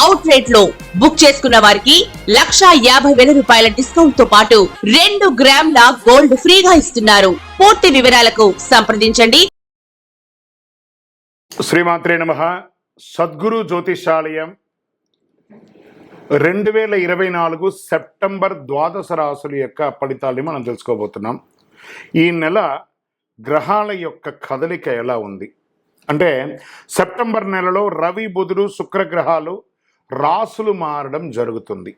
Out రేట్లో book చేసుకున్న వారికి లక్షా యాభై వేల రూపాయల డిస్కౌంట్తో పాటు రెండు గ్రాముల గోల్డ్ ఫ్రీగా ఇస్తున్నారు. పూర్తి వివరాలకు సంప్రదించండి. శ్రీమాత్రే నమ. సద్గురు జ్యోతిషాలయం రెండు వేల ఇరవై నాలుగు సెప్టెంబర్ ద్వాదశ రాశుల యొక్క ఫలితాల్ని మనం తెలుసుకోబోతున్నాం. ఈ నెల గ్రహాల యొక్క కదలిక ఎలా ఉంది? అంటే సెప్టెంబర్ నెలలో రవి బుధుడు శుక్రగ్రహాలు రాసులు మారడం జరుగుతుంది.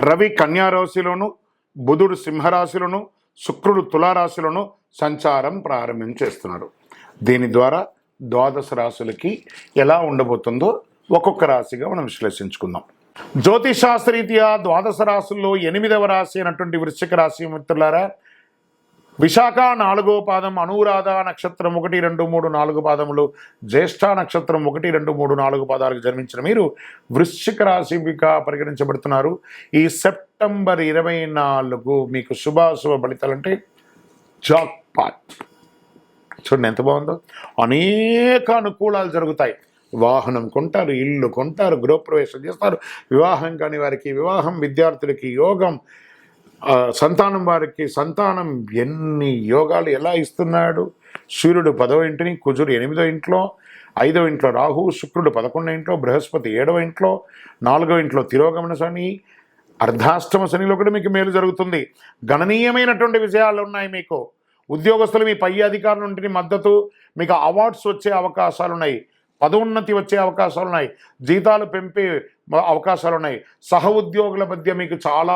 రవి కన్యా రాశిలోను బుధుడు సింహరాశిలోను శుక్రుడు తులారాశిలోను సంచారం ప్రారంభించేస్తున్నారు దీని ద్వారా ద్వాదశ రాశులకి ఎలా ఉండబోతుందో ఒక్కొక్క రాశిగా మనం విశ్లేషించుకుందాం. జ్యోతిషాస్త్రరీత్యా ద్వాదశ రాశుల్లో ఎనిమిదవ రాశి అయినటువంటి వృశ్చిక రాశి మిత్రులారా విశాఖ నాలుగో పాదం అనురాధ నక్షత్రం ఒకటి రెండు మూడు నాలుగు పాదములు జ్యేష్ఠ నక్షత్రం ఒకటి రెండు మూడు నాలుగు పాదాలకు జన్మించిన మీరు వృశ్చిక రాశిగా పరిగణించబడుతున్నారు. ఈ సెప్టెంబర్ ఇరవై నాలుగు మీకు శుభాశుభ ఫలితాలంటే జాక్ పాట్. చూడండి ఎంత బాగుందో. అనేక అనుకూలాలు జరుగుతాయి. వాహనం కొంటారు ఇల్లు కొంటారు గృహప్రవేశం చేస్తారు. వివాహం కాని వారికి వివాహం విద్యార్థులకి యోగం సంతానం వారికి సంతానం ఎన్ని యోగాలు ఎలా ఇస్తున్నాడు? సూర్యుడు పదవ ఇంటిని కుజుడు ఎనిమిదో ఇంట్లో ఐదవ ఇంట్లో రాహు శుక్రుడు పదకొండో ఇంట్లో బృహస్పతి ఏడవ ఇంట్లో నాలుగవ ఇంట్లో తిరోగమన శని అర్ధాష్టమ శనిలో కూడా మీకు మేలు జరుగుతుంది. గణనీయమైనటువంటి విషయాలు ఉన్నాయి మీకు. ఉద్యోగస్తులు మీ పై అధికారుల నుండి మద్దతు మీకు అవార్డ్స్ వచ్చే అవకాశాలు ఉన్నాయి పదోన్నతి వచ్చే అవకాశాలు ఉన్నాయి జీతాలు పెంపే అవకాశాలు ఉన్నాయి సహ ఉద్యోగుల మధ్య మీకు చాలా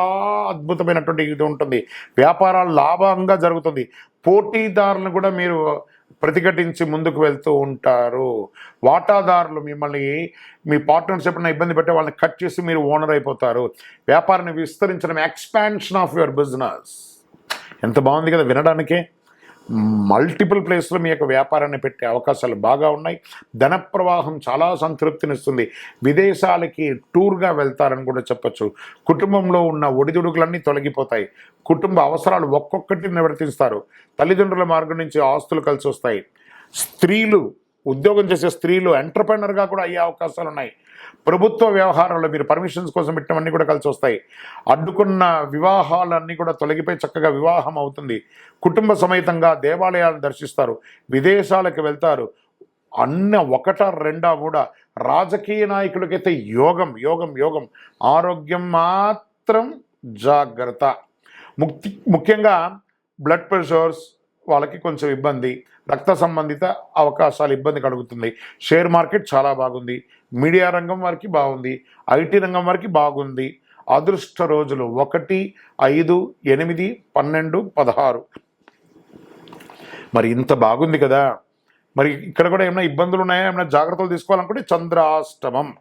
అద్భుతమైనటువంటి ఇది ఉంటుంది. వ్యాపారాలు లాభంగా జరుగుతుంది. పోటీదారులను కూడా మీరు ప్రతిఘటించి ముందుకు వెళ్తూ ఉంటారు. వాటాదారులు మిమ్మల్ని మీ పార్ట్నర్షిప్ ఇబ్బంది పెట్టే వాళ్ళని కట్ చేసి మీరు ఓనర్ అయిపోతారు. వ్యాపారాన్ని విస్తరించడం ఎక్స్పాన్షన్ ఆఫ్ యువర్ బిజినెస్. ఎంత బాగుంది కదా వినడానికే. మల్టిపుల్ ప్లేస్లో మీ యొక్క వ్యాపారాన్ని పెట్టే అవకాశాలు బాగా ఉన్నాయి. ధన ప్రవాహం చాలా సంతృప్తినిస్తుంది. విదేశాలకి టూర్గా వెళ్తారని కూడా చెప్పొచ్చు. కుటుంబంలో ఉన్న ఒడిదుడుకులన్నీ తొలగిపోతాయి. కుటుంబ అవసరాలు ఒక్కొక్కటి నివర్తిస్తారు. తల్లిదండ్రుల మార్గం నుంచి ఆస్తులు కలిసి వస్తాయి స్త్రీలు ఉద్యోగం చేసే స్త్రీలు ఎంటర్ప్రెనర్గా కూడా అయ్యే అవకాశాలు ఉన్నాయి. ప్రభుత్వ వ్యవహారాల్లో మీరు పర్మిషన్స్ కోసం పెట్టినవన్నీ కూడా కలిసి వస్తాయి. అడ్డుకున్న వివాహాలన్నీ కూడా తొలగిపోయి చక్కగా వివాహం అవుతుంది. కుటుంబ సమేతంగా దేవాలయాలను దర్శిస్తారు. విదేశాలకు వెళ్తారు. అన్న ఒకట రెండా కూడా రాజకీయ నాయకులకైతే యోగం యోగం యోగం. ఆరోగ్యం మాత్రం జాగ్రత్త. ముక్తి ముఖ్యంగా బ్లడ్ ప్రెషర్స్ వాళ్ళకి కొంచెం ఇబ్బంది. రక్త సంబంధిత అవకాశాలు ఇబ్బంది కలుగుతుంది. షేర్ మార్కెట్ చాలా బాగుంది. మీడియా రంగం వారికి బాగుంది. ఐటీ రంగం వారికి బాగుంది. అదృష్ట రోజులు ఒకటి ఐదు ఎనిమిది పన్నెండు పదహారు. మరి ఇంత బాగుంది కదా. మరి ఇక్కడ కూడా ఏమైనా ఇబ్బందులు ఉన్నాయా? ఏమైనా జాగ్రత్తలు తీసుకోవాలనుకుంటే చంద్రాష్టమం.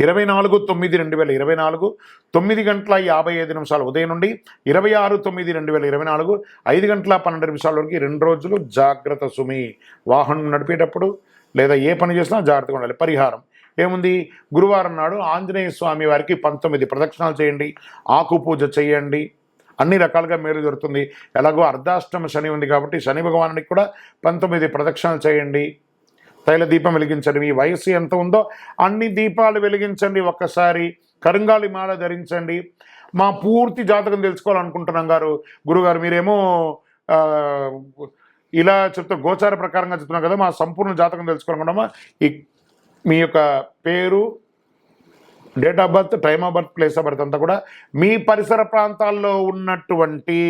ఇరవై నాలుగు తొమ్మిది రెండు వేల ఇరవై నాలుగు తొమ్మిది గంటల యాభై ఐదు నిమిషాలు. ఉదయం నుండి ఇరవై ఆరు తొమ్మిది రెండు వేల ఇరవై నాలుగు ఐదు గంటల పన్నెండు నిమిషాల వరకు రెండు రోజులు జాగ్రత్త సుమి. వాహనం నడిపేటప్పుడు లేదా ఏ పని చేసినా జాగ్రత్తగా ఉండాలి. పరిహారం. ఏముంది? గురువారం నాడు ఆంజనేయ స్వామి వారికి పంతొమ్మిది ప్రదక్షిణాలు చేయండి. ఆకు పూజ చేయండి. అన్ని రకాలుగా మేలు దొరుకుతుంది ఎలాగో అర్ధాష్టమ శని ఉంది కాబట్టి శని భగవానుడికి కూడా పంతొమ్మిది ప్రదక్షిణాలు చేయండి. తైల దీపం వెలిగించండి. మీ వయసు ఎంత ఉందో అన్ని దీపాలు వెలిగించండి. ఒక్కసారి కరుంగాలి మాల ధరించండి. మా పూర్తి జాతకం తెలుసుకోవాలనుకుంటున్నాం గారు. గురుగారు మీరేమో ఇలా చెప్తా గోచార ప్రకారంగా చెప్తున్నాం కదా మా సంపూర్ణ జాతకం తెలుసుకోవాలనుకుంటామా ఈ మీ యొక్క పేరు date of birth time of birth place of birth అంతా కూడా మీ పరిసర ప్రాంతాల్లో ఉన్నటువంటి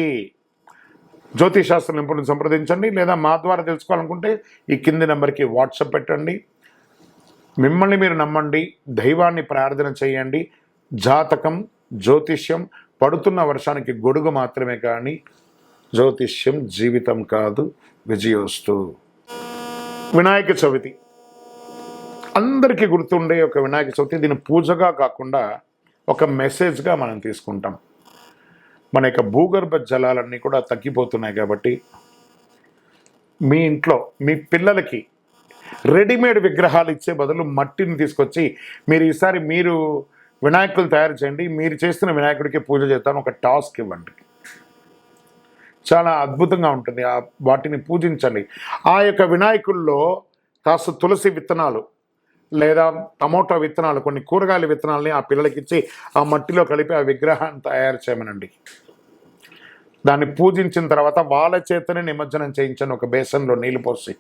జ్యోతిశాస్త్ర నిపుణులను సంప్రదించండి లేదా మా ద్వారా తెలుసుకోవాలనుకుంటే ఈ కింది నెంబర్కి వాట్సప్ పెట్టండి. మిమ్మల్ని మీరు నమ్మండి దైవాన్ని ప్రార్థన చేయండి. జాతకం జ్యోతిష్యం పడుతున్న వర్షానికి గొడుగు మాత్రమే కానీ జ్యోతిష్యం జీవితం కాదు విజయోస్తు. వినాయక చవితి. అందరికీ గుర్తుండే ఒక వినాయక చవితి దీని పూజగా కాకుండా ఒక మెసేజ్గా మనం తీసుకుంటాం. మన యొక్క భూగర్భ జలాలన్నీ కూడా తగ్గిపోతున్నాయి కాబట్టి మీ ఇంట్లో మీ పిల్లలకి రెడీమేడ్ విగ్రహాలు ఇచ్చే బదులు మట్టిని తీసుకొచ్చి మీరు ఈసారి మీరు వినాయకులు తయారు చేయండి మీరు చేస్తున్న వినాయకుడికి పూజ చేస్తాను ఒక టాస్క్ ఇవ్వండి. చాలా అద్భుతంగా ఉంటుంది ఆ వాటిని పూజించండి. ఆ యొక్క వినాయకుల్లో కాస్త తులసి విత్తనాలు లేదా టమోటా విత్తనాలు కొన్ని కూరగాయల విత్తనాలని ఆ పిల్లలకి ఇచ్చి ఆ మట్టిలో కలిపి ఆ విగ్రహాన్ని తయారు చేయమనండి. దాన్ని పూజించిన తర్వాత వాళ్ళ చేతనే నిమజ్జనం చేయించండి ఒక బేసన్లో నీళ్ళు పోసి.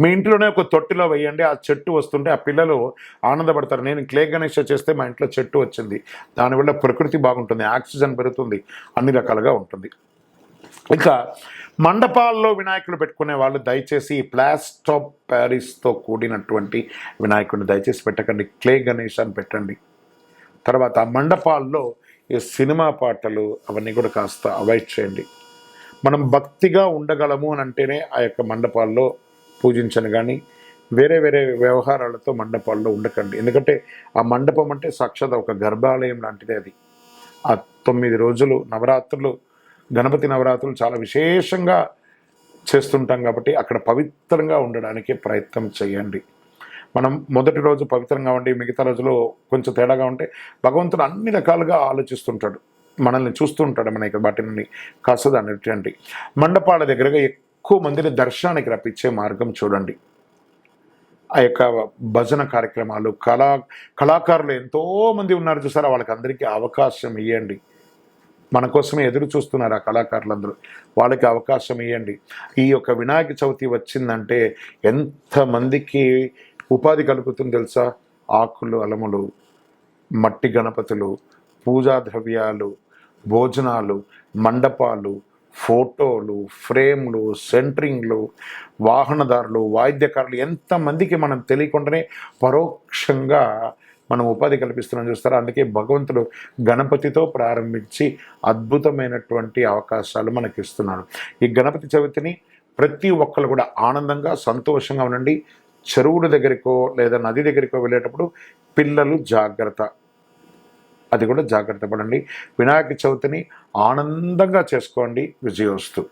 మీ ఇంట్లోనే ఒక తొట్టిలో వేయండి ఆ చెట్టు వస్తుంటే ఆ పిల్లలు ఆనందపడతారు. నేను క్లే గణేష చేస్తే మా ఇంట్లో చెట్టు వచ్చింది. దానివల్ల ప్రకృతి బాగుంటుంది ఆక్సిజన్ పెరుగుతుంది అన్ని రకాలుగా ఉంటుంది. ఇక మండపాల్లో వినాయకులు పెట్టుకునే వాళ్ళు దయచేసి ప్లాస్టర్ ఆఫ్ ప్యారిస్తో కూడినటువంటి వినాయకుడిని దయచేసి పెట్టకండి క్లే గణేష్ అని పెట్టండి. తర్వాత ఆ మండపాల్లో ఈ సినిమా పాటలు అవన్నీ కూడా కాస్త అవాయిడ్ చేయండి. మనం భక్తిగా ఉండగలము అని అంటేనే ఆ యొక్క మండపాల్లో పూజించను కానీ వేరే వేరే వ్యవహారాలతో మండపాల్లో ఉండకండి. ఎందుకంటే ఆ మండపం అంటే సాక్షాత్ ఒక గర్భాలయం లాంటిది అది. ఆ తొమ్మిది రోజులు నవరాత్రులు గణపతి నవరాత్రులు చాలా విశేషంగా చేస్తుంటాం కాబట్టి అక్కడ పవిత్రంగా ఉండడానికి ప్రయత్నం చేయండి. మనం మొదటి రోజు పవిత్రంగా ఉండి మిగతా రోజులు కొంచెం తేడాగా ఉంటే భగవంతుడు అన్ని రకాలుగా ఆలోచిస్తుంటాడు. మనల్ని చూస్తుంటాడు మన యొక్క వాటిని కాస్త దాన్ని మండపాల దగ్గరగా ఎక్కువ మందిని దర్శనానికి రప్పించే మార్గం చూడండి. ఆ యొక్క భజన కార్యక్రమాలు కళా కళాకారులు ఎంతోమంది ఉన్నారు చూసారా? వాళ్ళకి అందరికీ అవకాశం ఇవ్వండి మన కోసమే ఎదురు చూస్తున్నారు ఆ కళాకారులందరూ. వాళ్ళకి అవకాశం ఇవ్వండి ఈ యొక్క వినాయక చవితి వచ్చిందంటే ఎంతమందికి ఉపాధి కలుగుతుంది తెలుసా? ఆకులు అలములు మట్టి గణపతులు పూజా ద్రవ్యాలు భోజనాలు మండపాలు ఫోటోలు ఫ్రేమ్లు సెంటరింగ్లు వాహనదారులు వాయిద్యకారులు ఎంతమందికి మనం తెలియకుండానే పరోక్షంగా మనం ఉపాధి కల్పిస్తున్నాం చూస్తారా? అందుకే భగవంతుడు గణపతితో ప్రారంభించి అద్భుతమైనటువంటి అవకాశాలు మనకి ఇస్తున్నాడు ఈ గణపతి చవితిని ప్రతి ఒక్కరు కూడా ఆనందంగా సంతోషంగా ఉండండి. చెరువుల దగ్గరికో లేదా నది దగ్గరికో వెళ్ళేటప్పుడు పిల్లలు జాగ్రత్త. అది కూడా జాగ్రత్త పడండి. వినాయక చవితిని ఆనందంగా చేసుకోండి విజయోస్తు.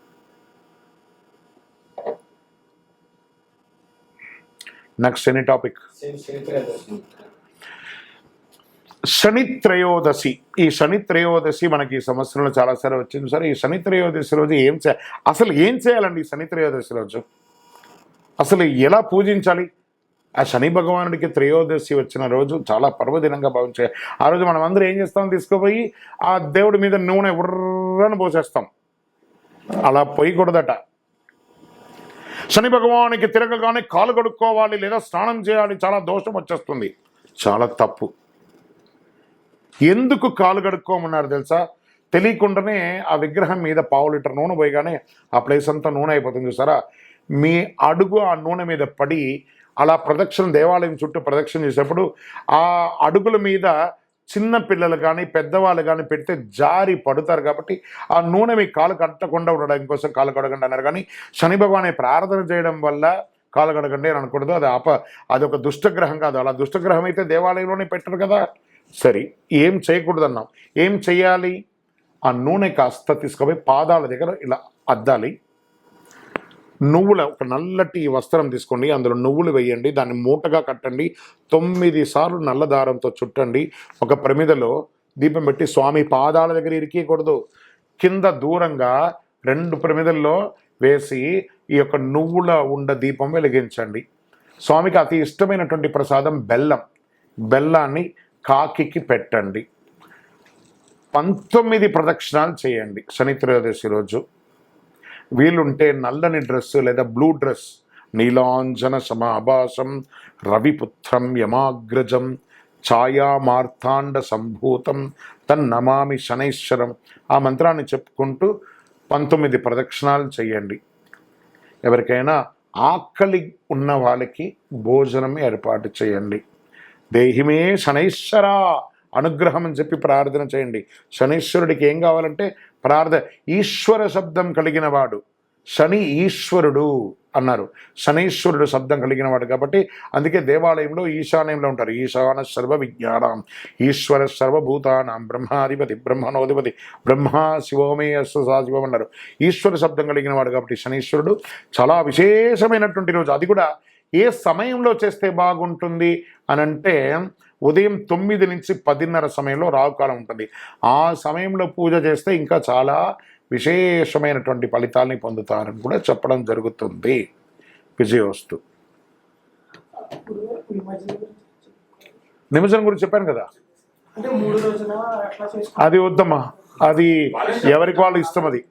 నెక్స్ట్ ఎనీ టాపిక్ శని త్రయోదశి. ఈ శని త్రయోదశి మనకి ఈ సంవత్సరంలో చాలాసార్లు వచ్చింది. సరే ఈ శని త్రయోదశి రోజు ఏం చే అసలు ఏం చేయాలండి ఈ శని త్రయోదశి రోజు? అసలు ఎలా పూజించాలి? ఆ శని భగవానుడికి త్రయోదశి వచ్చిన రోజు చాలా పర్వదినంగా భావించే ఆ రోజు మనం అందరూ ఏం చేస్తాం? తీసుకుపోయి ఆ దేవుడి మీద నూనె ఉర్రని పోసేస్తాం. అలా పోయకూడదట. శని భగవానికి తిరగగానే కాలు కడుక్కోవాలి లేదా స్నానం చేయాలి. చాలా దోషం వచ్చేస్తుంది. చాలా తప్పు. ఎందుకు కాలు కడుక్కోమన్నారు తెలుసా? తెలియకుండానే ఆ విగ్రహం మీద పావు లీటర్ నూనె పోయగానే ఆ ప్లేస్ అంతా నూనె అయిపోతుంది చూసారా? మీ అడుగు ఆ నూనె మీద పడి అలా ప్రదక్షిణ దేవాలయం చుట్టూ ప్రదక్షిణ చేసేప్పుడు ఆ అడుగుల మీద చిన్న పిల్లలు కానీ పెద్దవాళ్ళు కానీ పెడితే జారి పడుతారు కాబట్టి ఆ నూనె మీ కాలు కట్టకుండా ఉండడం కోసం కాలు కడగండి అన్నారు. కానీ శని భగవానే ప్రార్థన చేయడం వల్ల కాలు కడగండి అని అనకూడదు. అది అప అది ఒక దుష్టగ్రహం కాదు. అలా దుష్టగ్రహం అయితే దేవాలయంలోనే పెట్టరు కదా. సరే ఏం చేయకూడదు అన్నాం ఏం చేయాలి? ఆ నూనె కాస్త తీసుకుపోయి పాదాల దగ్గర ఇలా అద్దాలి. నువ్వుల ఒక నల్లటి వస్త్రం తీసుకోండి అందులో నువ్వులు వేయండి దాన్ని మూటగా కట్టండి తొమ్మిది సార్లు నల్ల దారంతో చుట్టండి. ఒక ప్రమిదలో దీపం పెట్టి స్వామి పాదాల దగ్గర ఇరికీయకూడదు. కింద దూరంగా రెండు ప్రమిదల్లో వేసి ఈ యొక్క నువ్వుల ఉండ దీపం వెలిగించండి. స్వామికి అతి ఇష్టమైనటువంటి ప్రసాదం బెల్లం. బెల్లాన్ని కాకికి పెట్టండి. పంతొమ్మిది ప్రదక్షిణాలు చేయండి శని త్రయోదశి రోజు. వీలుంటే నల్లని డ్రెస్ లేదా బ్లూ డ్రెస్ నీలాంజన సమాభాసం రవిపుత్రం యమాగ్రజం ఛాయామార్తాండ సంభూతం తన్నమామి శనైశ్వరం ఆ మంత్రాన్ని చెప్పుకుంటూ పంతొమ్మిది ప్రదక్షిణాలు చేయండి. ఎవరికైనా ఆకలి ఉన్న వాళ్ళకి భోజనం ఏర్పాటు చేయండి. దేహిమే శనైశ్వర. అనుగ్రహం అని చెప్పి ప్రార్థన చేయండి. శనీశ్వరుడికి ఏం కావాలంటే ప్రార్థన ఈశ్వర శబ్దం కలిగిన వాడు. శని ఈశ్వరుడు అన్నారు. శనీశ్వరుడు శబ్దం కలిగిన వాడు కాబట్టి అందుకే దేవాలయంలో ఈశాన్యంలో ఉంటారు. ఈశాన సర్వ విజ్ఞానం. ఈశ్వర సర్వభూతానాం. బ్రహ్మాధిపతి బ్రహ్మణోధిపతి బ్రహ్మ శివోమే అస్సు శివం అన్నారు. ఈశ్వర శబ్దం కలిగిన వాడు కాబట్టి శనీశ్వరుడు. చాలా విశేషమైనటువంటి రోజు. అది కూడా ఏ సమయంలో చేస్తే బాగుంటుంది అని అంటే ఉదయం తొమ్మిది నుంచి పదిన్నర సమయంలో రావుకాలం ఉంటుంది. ఆ సమయంలో పూజ చేస్తే ఇంకా చాలా విశేషమైనటువంటి ఫలితాలని పొందుతారని కూడా చెప్పడం జరుగుతుంది. విజయోస్తు నిమజ్జనం గురించి చెప్పాను కదా? అది వద్దమ్మా. అది ఎవరికి వాళ్ళు ఇష్టం అది?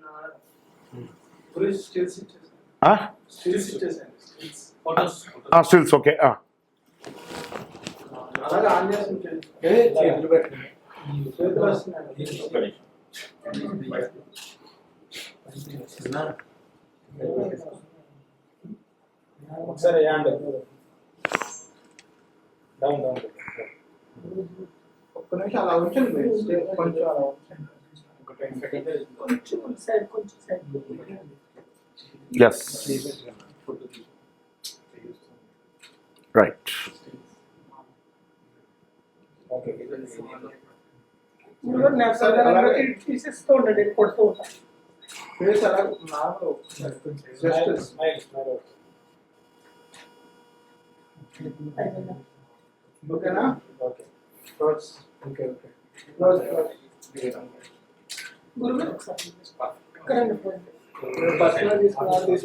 స్టిల్స్ ఇచ్చేసాను ఆ? స్టిల్స్ ఇచ్చేసాను స్టిల్స్ ఆ, స్టిల్స్ ఓకే ఆ. అలాగే ఆన్ చేసి ఉంచండి. ఏ, చేతులు పెట్టండి చేతులు వస్తున్నాయి ఒకసారి యాండ్ డౌన్ డౌన్ ఒక్క నిమిషం అలా ఉంచండి మీరు. స్టెప్ కొంచెం అలా ఉంచండి ఒక టెన్ సెకండ్స్ కొంచెం సైడ్ కొంచెం side yes Right. Okay. Even it is stored in portfolio. Yes, sir. Now, justice. Okay, na? Okay. Close. Okay, okay. Close, close. Guru, current point. Personal is not this.